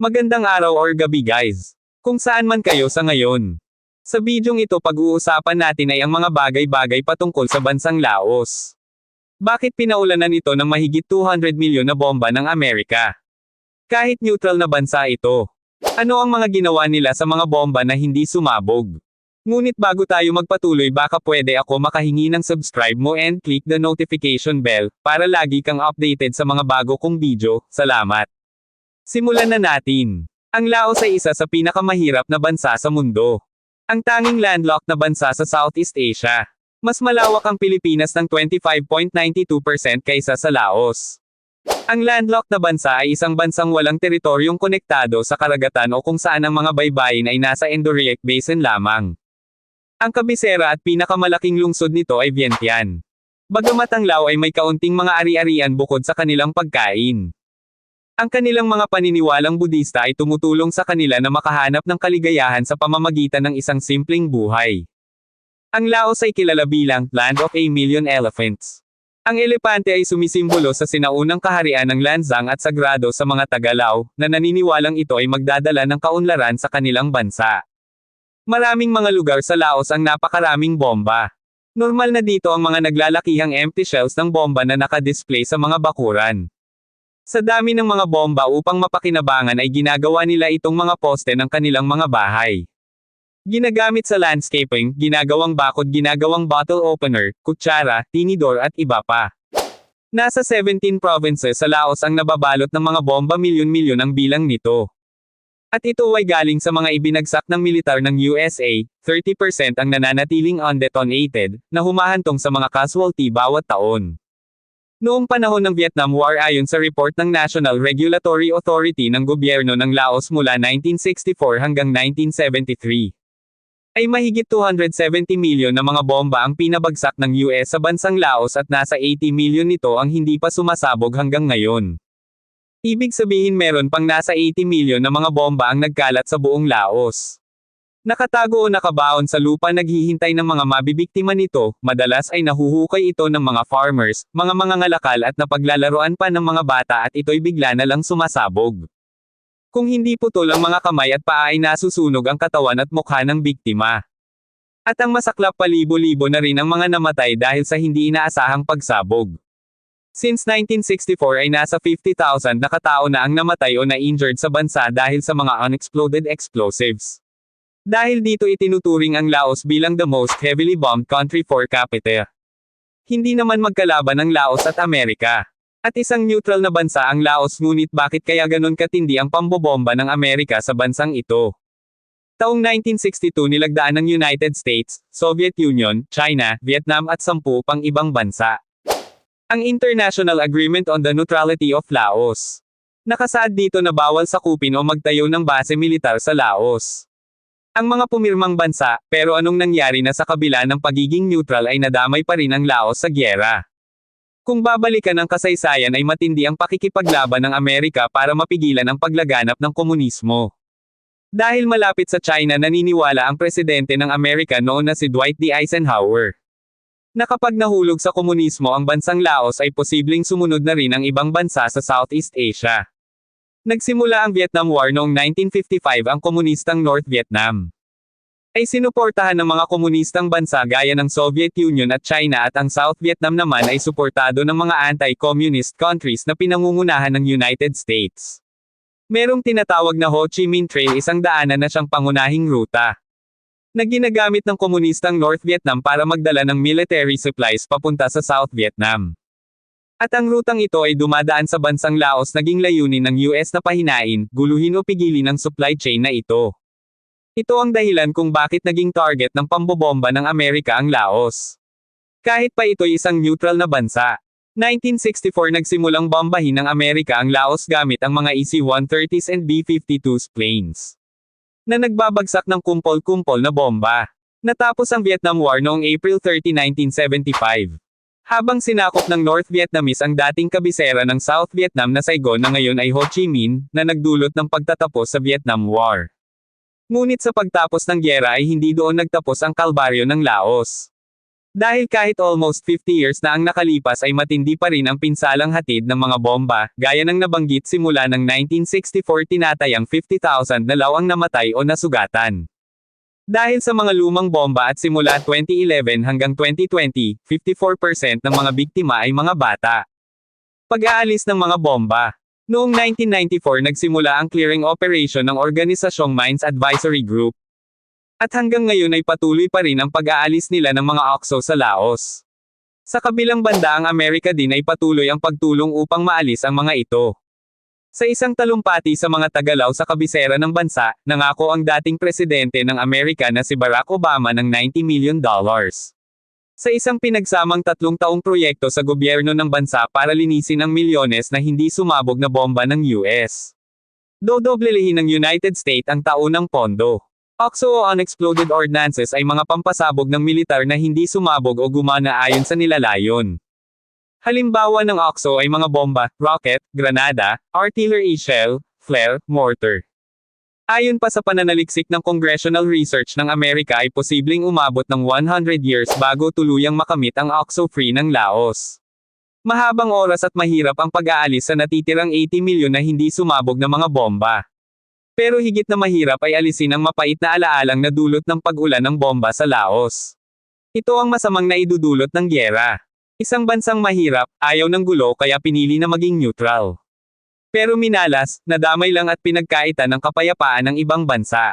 Magandang araw or gabi guys. Kung saan man kayo sa ngayon. Sa bidyong ito pag-uusapan natin ay ang mga bagay-bagay patungkol sa bansang Laos. Bakit pinaulanan ito ng mahigit 200 milyon na bomba ng Amerika? Kahit neutral na bansa ito. Ano ang mga ginawa nila sa mga bomba na hindi sumabog? Ngunit bago tayo magpatuloy baka pwede ako makahingi ng subscribe mo and click the notification bell, para lagi kang updated sa mga bago kong video, salamat. Simulan na natin. Ang Laos ay isa sa pinakamahirap na bansa sa mundo. Ang tanging landlocked na bansa sa Southeast Asia. Mas malawak ang Pilipinas ng 25.92% kaysa sa Laos. Ang landlocked na bansa ay isang bansang walang teritoryong konektado sa karagatan o kung saan ang mga baybayin ay nasa Endorheic Basin lamang. Ang kabisera at pinakamalaking lungsod nito ay Vientiane. Bagamat ang Lao ay may kaunting mga ari-arian bukod sa kanilang pagkain. Ang kanilang mga paniniwalang Budista ay tumutulong sa kanila na makahanap ng kaligayahan sa pamamagitan ng isang simpleng buhay. Ang Laos ay kilala bilang Land of a Million Elephants. Ang elepante ay sumisimbolo sa sinaunang kaharian ng Lanzang at sagrado sa mga taga-Lao, na naniniwalang ito ay magdadala ng kaunlaran sa kanilang bansa. Maraming mga lugar sa Laos ang napakaraming bomba. Normal na dito ang mga naglalakihang empty shells ng bomba na nakadisplay sa mga bakuran. Sa dami ng mga bomba upang mapakinabangan ay ginagawa nila itong mga poste ng kanilang mga bahay. Ginagamit sa landscaping, ginagawang bakod ginagawang bottle opener, kutsara, tinidor at iba pa. Nasa 17 provinces sa Laos ang nababalot ng mga bomba milyon-milyon ang bilang nito. At ito ay galing sa mga ibinagsak ng militar ng USA, 30% ang nananatiling undetonated, na humahantong sa mga casualty bawat taon. Noong panahon ng Vietnam War ayon sa report ng National Regulatory Authority ng gobyerno ng Laos mula 1964 hanggang 1973, ay mahigit 270 milyon na mga bomba ang pinabagsak ng US sa bansang Laos at nasa 80 milyon nito ang hindi pa sumasabog hanggang ngayon. Ibig sabihin meron pang nasa 80 milyon na mga bomba ang nagkalat sa buong Laos. Nakatago o nakabaon sa lupa naghihintay ng mga mabibiktima nito, madalas ay nahuhukay ito ng mga farmers, mga mangangalakal at napaglalaroan pa ng mga bata at ito'y bigla na lang sumasabog. Kung hindi putol ang mga kamay at paa ay nasusunog ang katawan at mukha ng biktima. At ang masaklap palibo-libo na rin ang mga namatay dahil sa hindi inaasahang pagsabog. Since 1964 ay nasa 50,000 na katao na ang namatay o na-injured sa bansa dahil sa mga unexploded explosives. Dahil dito itinuturing ang Laos bilang the most heavily bombed country for capita. Hindi naman magkalaban ang Laos at Amerika. At isang neutral na bansa ang Laos ngunit bakit kaya ganon katindi ang pambobomba ng Amerika sa bansang ito? Taong 1962 nilagdaan ng United States, Soviet Union, China, Vietnam at sampu pang ibang bansa. Ang International Agreement on the Neutrality of Laos. Nakasaad dito na bawal sakupin o magtayo ng base militar sa Laos. Ang mga pumirmang bansa, pero anong nangyari na sa kabila ng pagiging neutral ay nadamay pa rin ang Laos sa gyera. Kung babalikan ang kasaysayan ay matindi ang pakikipaglaban ng Amerika para mapigilan ang paglaganap ng komunismo. Dahil malapit sa China naniniwala ang presidente ng Amerika noon na si Dwight D. Eisenhower. Na nahulog sa komunismo ang bansang Laos ay posibleng sumunod na rin ang ibang bansa sa Southeast Asia. Nagsimula ang Vietnam War noong 1955 ang komunistang North Vietnam ay sinuportahan ng mga komunistang bansa gaya ng Soviet Union at China at ang South Vietnam naman ay suportado ng mga anti-communist countries na pinangungunahan ng United States. Merong tinatawag na Ho Chi Minh Trail isang daanan na siyang pangunahing ruta na ginagamit ng komunistang North Vietnam para magdala ng military supplies papunta sa South Vietnam. At ang rutang ito ay dumadaan sa bansang Laos naging layunin ng US na pahinain, guluhin o pigilin ang supply chain na ito. Ito ang dahilan kung bakit naging target ng pambobomba ng Amerika ang Laos. Kahit pa ito'y isang neutral na bansa. 1964 nagsimulang bombahin ng Amerika ang Laos gamit ang mga EC-130s and B-52s planes. Na nagbabagsak ng kumpol-kumpol na bomba. Natapos ang Vietnam War noong April 30, 1975. Habang sinakop ng North Vietnamese ang dating kabisera ng South Vietnam na Saigon na ngayon ay Ho Chi Minh, na nagdulot ng pagtatapos sa Vietnam War. Ngunit sa pagtapos ng gyera ay hindi doon nagtapos ang kalbaryo ng Laos. Dahil kahit almost 50 years na ang nakalipas ay matindi pa rin ang pinsalang hatid ng mga bomba, gaya ng nabanggit simula ng 1964 tinatayang 50,000 na law ang namatay o nasugatan. Dahil sa mga lumang bomba at simula 2011 hanggang 2020, 54% ng mga biktima ay mga bata. Pag-aalis ng mga bomba. Noong 1994 nagsimula ang clearing operation ng organisasyong Mines Advisory Group. At hanggang ngayon ay patuloy pa rin ang pag-aalis nila ng mga OXO sa Laos. Sa kabilang banda ang Amerika din ay patuloy ang pagtulong upang maalis ang mga ito. Sa isang talumpati sa mga tagalaw sa kabisera ng bansa, nangako ang dating presidente ng Amerika na si Barack Obama ng 90 million dollars. Sa isang pinagsamang tatlong taong proyekto sa gobyerno ng bansa para linisin ang milyones na hindi sumabog na bomba ng US. Dodoblelihin ng United States ang taunang pondo. OXO o unexploded ordnances ay mga pampasabog ng militar na hindi sumabog o gumana ayon sa nilalayon. Halimbawa ng OXO ay mga bomba, rocket, granada, artillery shell, flare, mortar. Ayon pa sa pananaliksik ng Congressional Research ng Amerika ay posibleng umabot ng 100 years bago tuluyang makamit ang OXO-free ng Laos. Mahabang oras at mahirap ang pag-aalis sa natitirang 80 milyon na hindi sumabog na mga bomba. Pero higit na mahirap ay alisin ang mapait na alaalang na dulot ng pag-ulan ng bomba sa Laos. Ito ang masamang naidudulot ng gyera. Isang bansang mahirap, ayaw ng gulo kaya pinili na maging neutral. Pero minalas, nadamay lang at pinagkaitan ng kapayapaan ng ibang bansa.